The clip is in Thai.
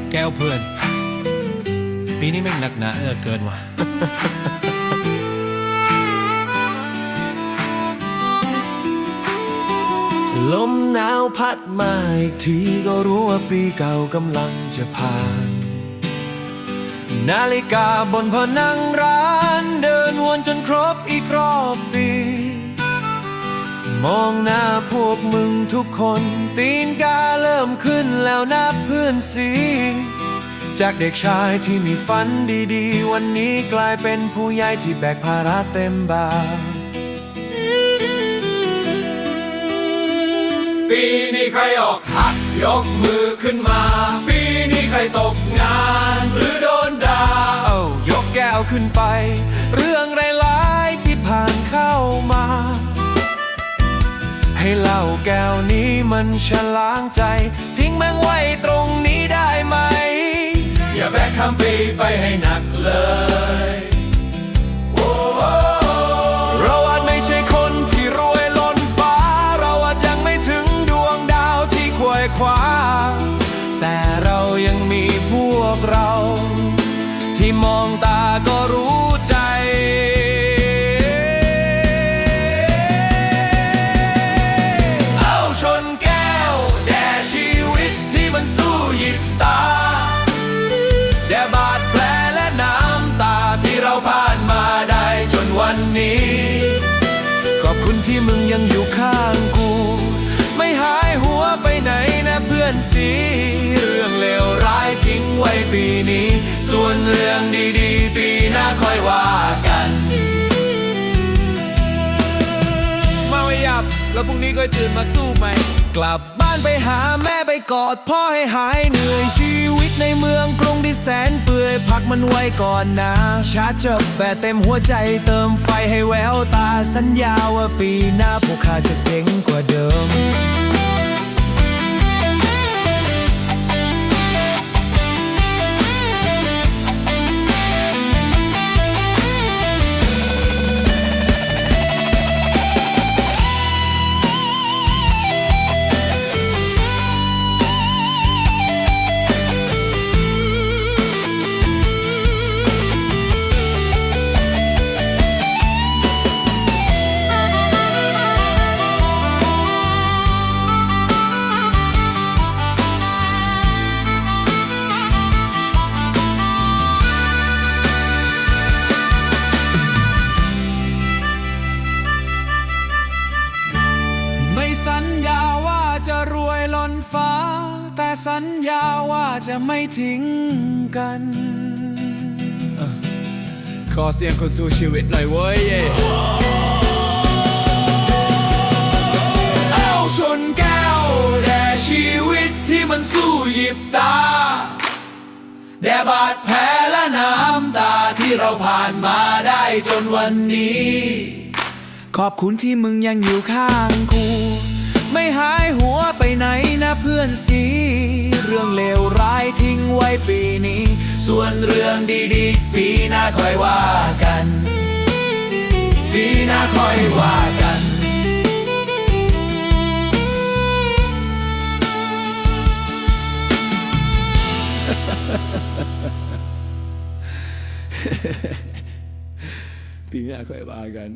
ดแก้วเพื่อน ปีนี้แม่งหนักหนาเออเกินว่ะลมหนาวพัดมาอีกทีก็รู้ว่าปีเก่ากำลังจะผ่าน นาฬิกาบนพนังร้านเดินวนจนครบอีกรอบปี มองหน้าพวกมึงทุกคน ตีนกาเริ่มขึ้นแล้วนะเพื่อนสีจากเด็กชายที่มีฝันดีๆ วันนี้กลายเป็นผู้ใหญ่ที่แบกภาระเต็มบ่าปีนี้ใครออกหักยกมือขึ้นมา ปีนี้ใครตกงาน หรือโดนด่าเอายกแก้วขึ้นไป ให้เหล่าแก้วนี้มันฉลางใจ ทิ้งแม่งไว้ตรงนี้ได้ไหม อย่าแบกคำปีไปให้หนักเลยเราอาจไม่ใช่คนที่รวยล้นฟ้า เราอาจยังไม่ถึงดวงดาวที่ควยคว้า วันนี้ ขอบคุณที่มึงยังอยู่ข้างกู ไม่หายหัวไปไหนนะเพื่อนสีเรื่องเลวร้ายทิ้งไว้ปีนี้ ส่วนเรื่องดีๆ ปีหน้าค่อยว่ากัน มาไว้ยับ แล้วพรุ่งนี้ก็ตื่นมาสู้ใหม่ กลับบ้านไปหาแม่ไปกอดพ่อให้หายเหนื่อยชีวิตในเมืองกรุงที่แสน พักมันไว้ก่อนนะ ชาร์จจบแบตเต็มหัวใจเติมไฟให้แววตาสัญญาว่าปีหน้าพวกข้าจะเจ๋งกว่าเดิม ญญาว่าจะรวยล้นฟ้า แต่สัญญาว่าจะไม่ทิ้งกันเอ่อขอเสียงคนสู้ชีวิตหน่อยเว้ยเย่เอาชนแก้วแด่ชีวิตที่มันสู้หยิบตาแด่บาดแผลและน้ำตาที่เราผ่านมาได้จนวันนี้ ขอบคุณที่มึงยังอยู่ข้างกู ไม่หายหัวไปไหนนะเพื่อนสี เรื่องเลวร้ายทิ้งไว้ปีนี้ ส่วนเรื่องดีๆ ปีหน้าค่อยว่ากันปีหน้าค่อยว่ากันปีหน้าค่อยว่ากัน